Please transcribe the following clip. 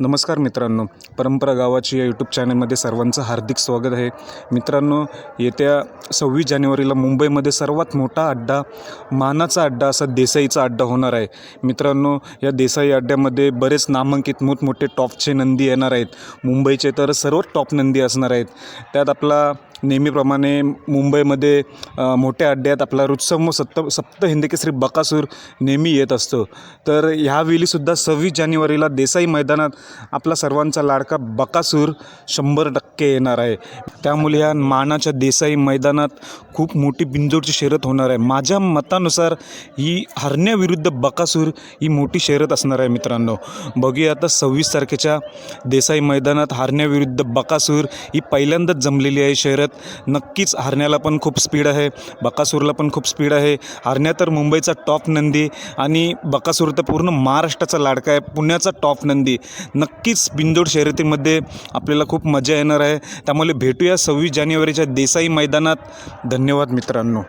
नमस्कार मित्रांनो. परंपरा गावाची या यूट्यूब चॅनलमध्ये सर्वांचं हार्दिक स्वागत आहे. मित्रांनो येत्या सव्वीस जानेवारीला मुंबईमध्ये सर्वात मोठा अड्डा मानाचा अड्डा असा देसाईचा अड्डा होणार आहे. मित्रांनो या देसाई अड्ड्यामध्ये बरेच नामांकित मोठमोठे टॉपचे नंदी येणार आहेत. मुंबईचे तर सर्व टॉप नंदी असणार आहेत. त्यात आपला नेहमीप्रमाणे मुंबईमध्ये मोठ्या अड्ड्यात आपला रुत्सम सप्त सप्त हिंदकेसरी बकासूर नेहमी येत असतो. तर ह्यावेळीसुद्धा सव्वीस जानेवारीला देसाई मैदानात आपला सर्वांचा लाडका बकासूर शंभर टक्के येणार आहे. त्यामुळे ह्या मानाच्या देसाई मैदानात खूप मोठी बिंजोडची शर्यत होणार आहे. माझ्या मतानुसार ही हरण्याविरुद्ध बकासूर ही मोठी शर्यत असणार आहे मित्रांनो. बघूया आता सव्वीस तारखेच्या देसाई मैदानात हरण्याविरुद्ध बकासूर ही पहिल्यांदाच जमलेली आहे शर्यत. नक्कीच हरण्याला पण खूप स्पीड आहे. बकासूरला पण खूप स्पीड आहे. हरण्या तर मुंबईचा टॉप नंदी आणि बकासूर तर पूर्ण महाराष्ट्राचा लाडका आहे. पुण्याचा टॉप नंदी. नक्कीच बिंदोड शर्यतीमध्ये आपल्याला खूप मजा येणार आहे. त्यामुळे भेटूया सव्वीस जानेवारीच्या देसाई मैदानात. धन्यवाद मित्रांनो.